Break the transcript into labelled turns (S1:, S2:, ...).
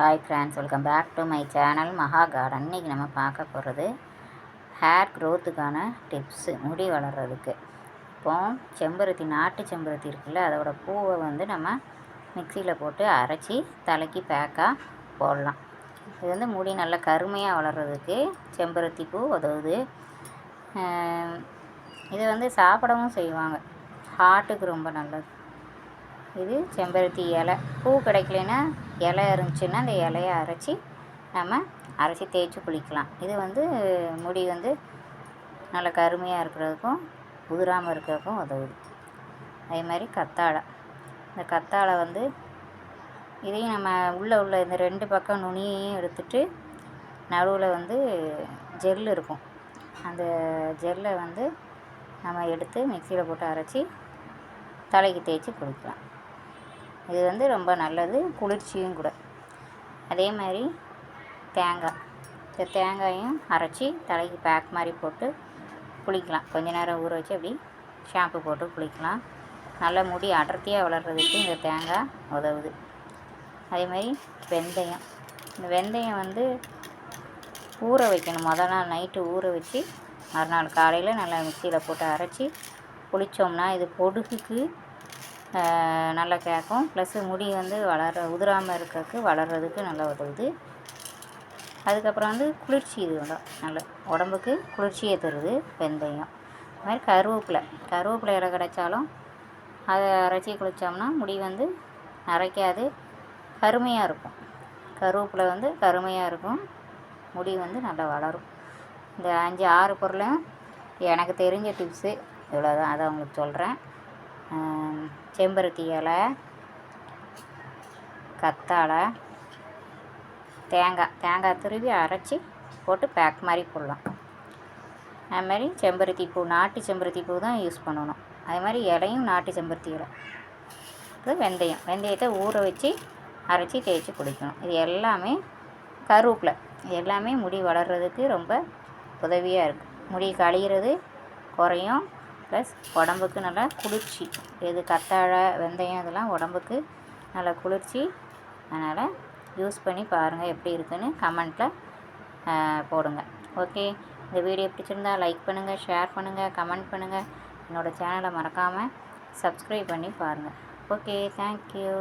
S1: Hi friends welcome back to my channel Maha garden இன்றைக்கி நம்ம பார்க்க போகிறது ஹேர் க்ரோத்துக்கான டிப்ஸு முடி வளர்கிறதுக்கு இப்போ செம்பருத்தி நாட்டு செம்பருத்தி இருக்குல்ல அதோட பூவை வந்து நம்ம மிக்சியில் போட்டு அரைச்சி தலைக்கு பேக்காக போடலாம். இது வந்து முடி நல்லா கருமையாக வளர்கிறதுக்கு செம்பருத்தி பூ உதவுது. இதை வந்து சாப்பிடவும் செய்வாங்க. ஹார்ட்டுக்கு ரொம்ப நல்லது. இது செம்பருத்தி இலை. பூ கிடைக்கலன்னா இலை இருந்துச்சுன்னா அந்த இலையை அரைச்சி நம்ம அரைச்சி தேய்ச்சி குளிக்கலாம். இது வந்து முடி வந்து நல்லா கருமையாக இருக்கிறதுக்கும் உதிராமல் இருக்கிறதுக்கும் உதவுது. அதே மாதிரி கத்தாழை. இந்த கத்தாழை வந்து இதையும் நம்ம உள்ளே உள்ள இந்த ரெண்டு பக்கம் நுனியையும் எடுத்துட்டு நடுவில் வந்து ஜெல் இருக்கும். அந்த ஜெல்லை வந்து நம்ம எடுத்து மிக்சியில் போட்டு அரைச்சி தலைக்கு தேய்ச்சி குளிக்கலாம். இது வந்து ரொம்ப நல்லது குளிர்ச்சியும் கூட. அதே மாதிரி தேங்காய். இந்த தேங்காயும் அரைச்சி தலைக்கு பேக் மாதிரி போட்டு குளிக்கலாம் கொஞ்ச நேரம் ஊற வச்சு அப்படி ஷாம்பு போட்டு குளிக்கலாம் நல்ல முடி அடர்த்தியாக வளர்கிறதுக்கு இந்த தேங்காய் உதவுது. அதே மாதிரி வெந்தயம். இந்த வெந்தயம் வந்து ஊற வைக்கணும். மொதல் நாள் நைட்டு ஊற வச்சு மறுநாள் காலையில் நல்லா மிக்சியில் போட்டு அரைச்சி குளித்தோம்னா இது பொடுகுக்கு நல்லா கேட்கும் ப்ளஸ்ஸு முடி வந்து வளர உதிராமல் இருக்கிறதுக்கு வளர்கிறதுக்கு நல்லா உதவுது அதுக்கப்புறம் வந்து குளிர்ச்சி இது நல்ல உடம்புக்கு குளிர்ச்சியை தருது வெந்தயம். அது மாதிரி கருவேப்பிலை கருவேப்பிலை இலை கிடைச்சாலும் அதை அரைச்சி குளித்தோம்னா முடி வந்து நரைக்காது கருமையாக இருக்கும். கருவேப்பிலை வந்து கருமையாக இருக்கும். முடி வந்து நல்லா வளரும். இந்த அஞ்சு ஆறு பொருளும் எனக்கு தெரிஞ்ச டிப்ஸு இவ்வளோ தான் அதை உங்களுக்கு சொல்கிறேன் செம்பருத்தி இலை கத்தாழை தேங்காய். தேங்காய் துருவி அரைச்சி போட்டு பேக் மாதிரி போடலாம். அதுமாரி செம்பருத்தி பூ நாட்டு செம்பருத்தி பூ தான் யூஸ் பண்ணணும். அதே மாதிரி இலையும் நாட்டு செம்பருத்தி இலை. அப்புறம் வெந்தயம். வெந்தயத்தை ஊற வச்சு அரைச்சி தேய்ச்சி குடிக்கணும். இது எல்லாமே கருவேப்பிலை. இது எல்லாமே முடி வளர்கிறதுக்கு ரொம்ப உதவியாக இருக்குது முடி கழிகிறது குறையும். ப்ளஸ் உடம்புக்கு நல்லா குளிர்ச்சி. இது கத்தாழை வெந்தயம் இதெல்லாம் உடம்புக்கு நல்லா குளிர்ச்சி. அதனால் யூஸ் பண்ணி பாருங்கள் எப்படி இருக்குதுன்னு கமெண்ட்டில் போடுங்க. ஓகே? இந்த வீடியோ பிடிச்சிருந்தா லைக் பண்ணுங்கள் ஷேர் பண்ணுங்கள் கமெண்ட் பண்ணுங்கள் என்னோடய சேனலை மறக்காமல் சப்ஸ்கிரைப் பண்ணி பாருங்கள் ஓகே தேங்க்யூ.